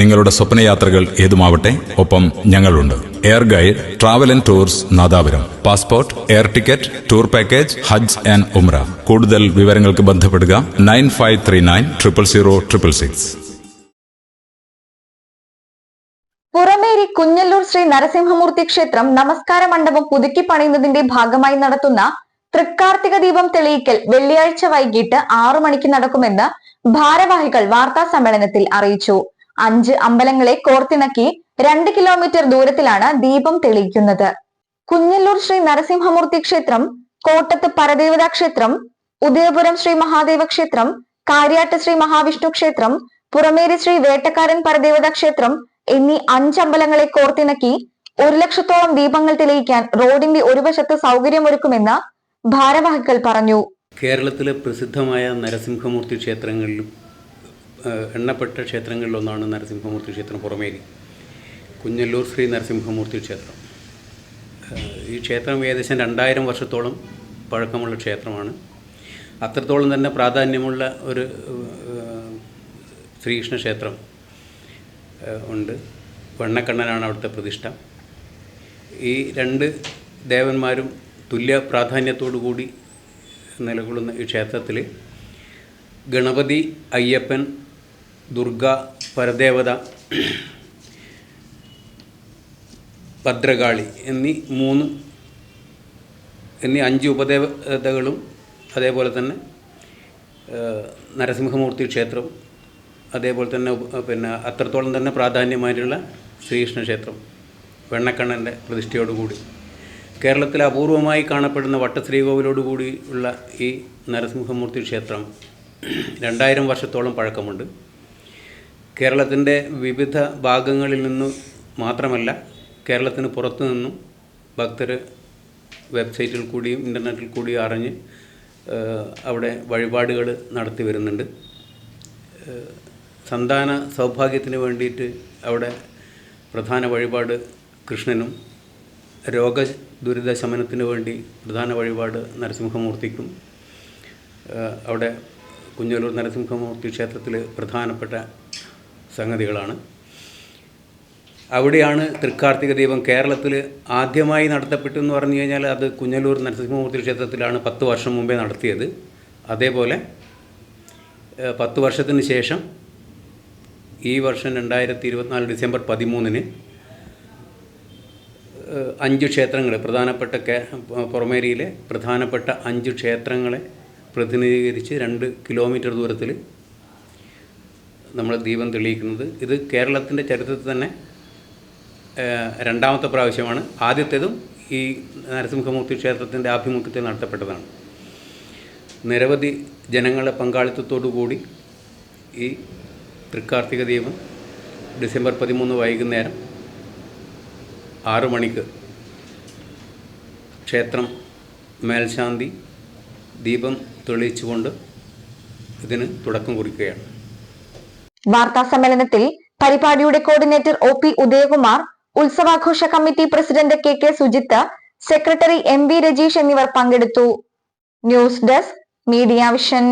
നിങ്ങളുടെ സ്വപ്നയാത്രകൾ ഏതുമാവട്ടെ ഒപ്പം ഞങ്ങളുണ്ട്. Air guide travel and tours Nadapuram. Passport air ticket tour package Hajj and Umrah കൂടുതൽ വിവരങ്ങൾക്ക് ബന്ധപ്പെടുക nine five three nine triple zero triple six. Purameri Kunhallur Sree Narasimhamoorthy ക്ഷേത്രം നമസ്കാര മണ്ഡപം പുതുക്കി പണിയുന്നതിന്റെ ഭാഗമായി നടത്തുന്ന തൃക്കാർത്തിക ദീപം തെളിയിക്കൽ വെള്ളിയാഴ്ച വൈകിട്ട് ആറു മണിക്ക് നടക്കുമെന്ന് ഭാരവാഹികൾ വാർത്താ സമ്മേളനത്തിൽ അറിയിച്ചു. അഞ്ച് അമ്പലങ്ങളെ കോർത്തിണക്കി രണ്ട് കിലോമീറ്റർ ദൂരത്തിലാണ് ദീപം തെളിയിക്കുന്നത്. കുഞ്ഞല്ലൂർ ശ്രീ നരസിംഹമൂർത്തി ക്ഷേത്രം കോട്ടത്ത് പരദേവതാ ക്ഷേത്രം ഉദയപുരം ശ്രീ മഹാദേവ ക്ഷേത്രം കാര്യാട്ട് ശ്രീ മഹാവിഷ്ണു ക്ഷേത്രം പുറമേരി ശ്രീ വേട്ടക്കാരൻ പരദേവതാ ക്ഷേത്രം എന്നീ അഞ്ച് അമ്പലങ്ങളെ കോർത്തിണക്കി ഒരു ലക്ഷത്തോളം ദീപങ്ങൾ തെളിയിക്കാൻ റോഡിന്റെ ഒരു വശത്ത് സൗകര്യമൊരുക്കുമെന്ന് ഭാരവാഹികൾ പറഞ്ഞു. കേരളത്തിലെ പ്രസിദ്ധമായ നരസിംഹമൂർത്തി ക്ഷേത്രങ്ങളിലും എണ്ണപ്പെട്ട ക്ഷേത്രങ്ങളിലൊന്നാണ് നരസിംഹമൂർത്തി ക്ഷേത്രം പുറമേരി. കുഞ്ഞല്ലൂർ ശ്രീ നരസിംഹമൂർത്തി ക്ഷേത്രം. ഈ ക്ഷേത്രം ഏകദേശം രണ്ടായിരം വർഷത്തോളം പഴക്കമുള്ള ക്ഷേത്രമാണ്. അത്രത്തോളം തന്നെ പ്രാധാന്യമുള്ള ഒരു ശ്രീകൃഷ്ണ ക്ഷേത്രം ഉണ്ട്. വെണ്ണക്കണ്ണനാണ് അവിടുത്തെ പ്രതിഷ്ഠ. ഈ രണ്ട് ദേവന്മാരും തുല്യ പ്രാധാന്യത്തോടു കൂടി നിലകൊള്ളുന്ന ഈ ക്ഷേത്രത്തിൽ ഗണപതി അയ്യപ്പൻ ദുർഗ പരദേവത ഭദ്രകാളി എന്നീ മൂന്ന് എന്നീ അഞ്ച് ഉപദേവതകളും അതേപോലെ തന്നെ നരസിംഹമൂർത്തി ക്ഷേത്രം അതേപോലെ തന്നെ പിന്നെ അത്രത്തോളം തന്നെ പ്രാധാന്യമായിട്ടുള്ള ശ്രീകൃഷ്ണ ക്ഷേത്രം വെണ്ണക്കണ്ണന്റെ പ്രതിഷ്ഠയോടുകൂടി. കേരളത്തിൽ അപൂർവമായി കാണപ്പെടുന്ന വട്ടശ്രീകോവിലോടുകൂടി ഉള്ള ഈ നരസിംഹമൂർത്തി ക്ഷേത്രം രണ്ടായിരം വർഷത്തോളം പഴക്കമുണ്ട്. കേരളത്തിന്റെ വിവിധ ഭാഗങ്ങളിൽ നിന്നും മാത്രമല്ല കേരളത്തിന് പുറത്തു നിന്നും ഭക്തർ വെബ്സൈറ്റിൽ കൂടിയും ഇന്റർനെറ്റിൽ കൂടിയും അറിഞ്ഞ് അവിടെ വഴിപാടുകൾ നടത്തി വരുന്നുണ്ട്. സന്താന സൗഭാഗ്യത്തിന് വേണ്ടിയിട്ട് അവിടെ പ്രധാന വഴിപാട് കൃഷ്ണനും രോഗ ദുരിത ശമനത്തിന് വേണ്ടി പ്രധാന വഴിപാട് നരസിംഹമൂർത്തിക്കും അവിടെ കുഞ്ഞലൂർ നരസിംഹമൂർത്തി ക്ഷേത്രത്തിൽ പ്രധാനപ്പെട്ട സംഗതികളാണ്. അവിടെയാണ് തൃക്കാർത്തിക ദീപം കേരളത്തിൽ ആദ്യമായി നടത്തപ്പെട്ടു എന്ന് പറഞ്ഞു കഴിഞ്ഞാൽ അത് കുഞ്ഞലൂർ നരസിംഹമൂർത്തി ക്ഷേത്രത്തിലാണ് പത്ത് വർഷം മുമ്പേ നടത്തിയത്. അതേപോലെ പത്ത് വർഷത്തിന് ശേഷം ഈ വർഷം രണ്ടായിരത്തി ഇരുപത്തിനാല് ഡിസംബർ പതിമൂന്നിന് അഞ്ച് ക്ഷേത്രങ്ങൾ പ്രധാനപ്പെട്ട പുറമേരിയിലെ പ്രധാനപ്പെട്ട അഞ്ച് ക്ഷേത്രങ്ങളെ പ്രതിനിധീകരിച്ച് രണ്ട് കിലോമീറ്റർ ദൂരത്തിൽ നമ്മൾ ദീപം തെളിയിക്കുന്നത്. ഇത് കേരളത്തിന്റെ ചരിത്രത്തിൽ തന്നെ രണ്ടാമത്തെ പ്രാവശ്യമാണ്. ആദ്യത്തേതും ഈ നരസിംഹമൂർത്തി ക്ഷേത്രത്തിന്റെ ആഭിമുഖ്യത്തിൽ നടത്തപ്പെട്ടതാണ്. നിരവധി ജനങ്ങളെ കൂടി ഈ തൃക്കാർത്തിക ദീപം ഡിസംബർ പതിമൂന്ന് വൈകുന്നേരം ആറു മണിക്ക് ക്ഷേത്രം മേൽശാന്തി ദീപം തെളിയിച്ചുകൊണ്ട് ഇതിന് തുടക്കം കുറിക്കുകയാണ്. വാർത്താ സമ്മേളനത്തിൽ പരിപാടിയുടെ coordinator O P Udayakumar ഉത്സവാഘോഷ committee president K K Sujith secretary M V Rajeesh എന്നിവർ പങ്കെടുത്തു. News desk media vision.